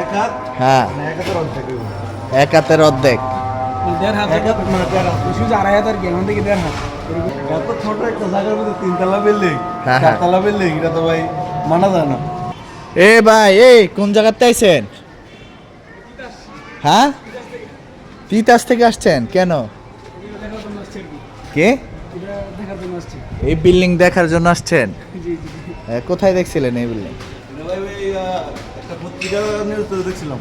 এক হাত হ্যাঁ। মানে এক হাতের অর্ধেক। মানে এত ছোট একটা জায়গার মধ্যে তিনতলা বিল্ডিং হ্যাঁ, হ্যাঁ। চারতলা বিল্ডিং এটা তো ভাই মানা যায় না। এ ভাই এই কোন জায়গাতে আইছেন? হ্যাঁ? তিতাস থেকে আসছেন? কেন? কি? এই বিল্ডিং দেখার জন্য আসছেন? কোথায় দেখছিলেন এই বিল্ডিং পত্রিকা নিউজ তো দেখছিলাম।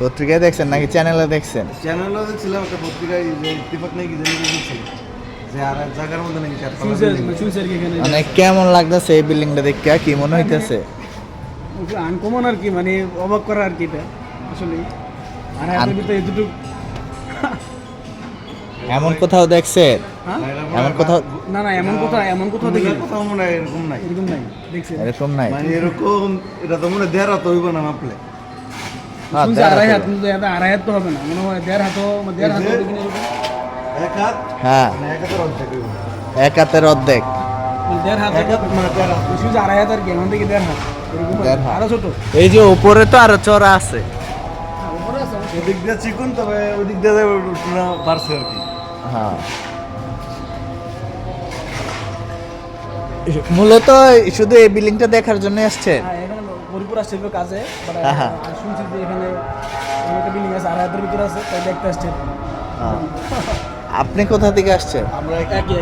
পত্রিকায় দেখছেন নাকি চ্যানেলে দেখছেন? চ্যানেলও দেখছিলাম একটা পত্রিকায় যে ইত্তেফাক নাকি জানি দেখছিলাম যে আর এক জায়গার মধ্যে নাকি এখানে? মানে কেমন লাগতেছে এই বিল্ডিংটা দেখে কি মনে হইতেছে? আনকমন আর কি মানে অবাক করা আর কি এটা আসলে আর এই দুটো এতটুকু এমন কোথাও দেখছেন হ্যাঁ? মনে এমন কোথাও না না এমন কোথাও এমন কোথাও দেখি কোথাও মনে হয় এরকম নাই। এরকম নাই দেখছি। এরকম নাই। মানে এরকম এটা তো মনে দেড় হাত হইব না মাপলে। হ্যাঁ, দেড় আড়াই হাত হাত কিন্তু এটা আড়াই হাত তো হবে না। মনে হয় দেড় দেড় হাত এই যে- দেখি না এরকম। এক হাত? হ্যাঁ। মানে এক হাতের অর্ধেক এক হাতের অর্ধেক। মানে দেড় হাত মানে দেড় হাত। শুধু আড়াই হাত আর কি এখন থেকে দেড় হাত। আরও ছোট। এই যে উপরে তো আরও চড়া আছে। উপরে এদিক দিয়ে চিকুন তবে ওই দিক দিয়ে বাড়ছে আর কি। হ্যাঁ। মূলত শুধু এই বিল্ডিংটা দেখার জন্য আসছে? কাজে হ্যাঁ, হ্যাঁ। আর শুনছি যে এখানে এখানে একটা বিল্ডিং আছে আড়াই হাতের ভিতরে আছে তাই দেখতে আসছে। আপনি কোথা থেকে আসছেন? আমরা একই।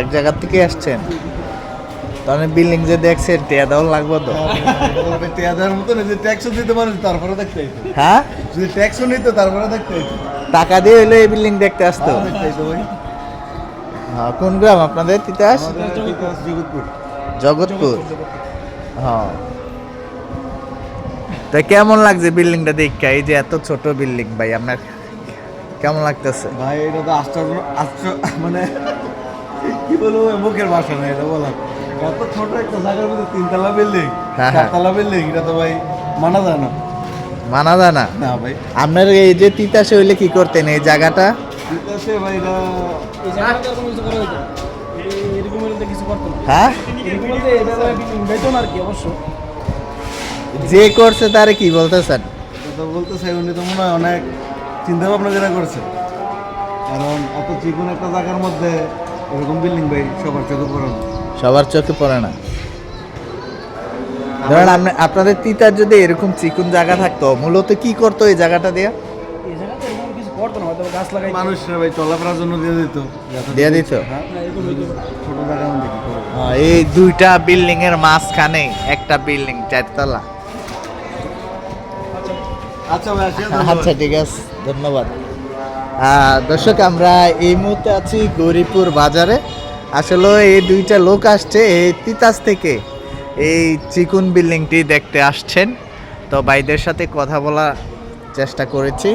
এক জায়গা থেকে আসছেন? তাহলে বিল্ডিং যে দেখছেন টিয়া দাও লাগবে তো। টেয়াদার মতো যে ট্যাক্সও দিতে পারে তারপরে দেখতে হ্যাঁ? যদি ট্যাক্সও নিত তারপরে দেখতে টাকা দিয়ে হইল এই বিল্ডিং দেখতে আসতো। হ্যাঁ কোন গ্রাম? আপনাদের তিতাস? জগৎপুর। জগৎপুর হ্যাঁ। তা কেমন লাগছে বিল্ডিংটা দেখে এই যে এত ছোট বিল্ডিং ভাই আপনার কেমন লাগতেছে? ভাই এটা তো আশ্চর্য আশ্চর্য মানে কি বলব মুখের ভাষা না এটা বলা এত ছোট একটা জায়গার মধ্যে তিনতলা বিল্ডিং হ্যাঁ, হ্যাঁ। চারতলা বিল্ডিং এটা তো ভাই মানা যায় না। মানা যায় না? না ভাই। আপনার এই যে তিতাসে হইলে কি করতেন? এই জায়গাটা? তিতাসে ভাই হ্যাঁ? যে করছে তারে কি বলতেছেন? বলতে চাই উনি তো মনে হয় অনেক চিন্তা ভাবনা করে করছে। কারণ এত চিকুন একটা জায়গার মধ্যে এরকম বিল্ডিং ভাই সবার চোখে পড়ে না। সবার চোখে পড়ে না। ধরেন আপনি আপনাদের তিতার যদি এরকম চিকুন জায়গা থাকতো মূলত কি করতো এই জায়গাটা দিয়ে? ভাই চলাফেরার জন্য দিয়ে দিত। দিয়ে দিত? হ্যাঁ করবে? আহ, এই দুইটা বিল্ডিং এর মাঝখানে একটা বিল্ডিং চারতলা। আচ্ছা। আসি আচ্ছা ঠিক আছে ধন্যবাদ। দর্শক আমরা এই মুহূর্তে আছি গৌরীপুর বাজারে। আসলে এই দুইটা লোক আসছে এই তিতাস থেকে। এই চিকুন বিল্ডিংটি দেখতে আসছেন। তো ভাইদের সাথে কথা বলার চেষ্টা করেছি।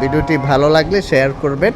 ভিডিওটি ভালো লাগলে শেয়ার করবেন।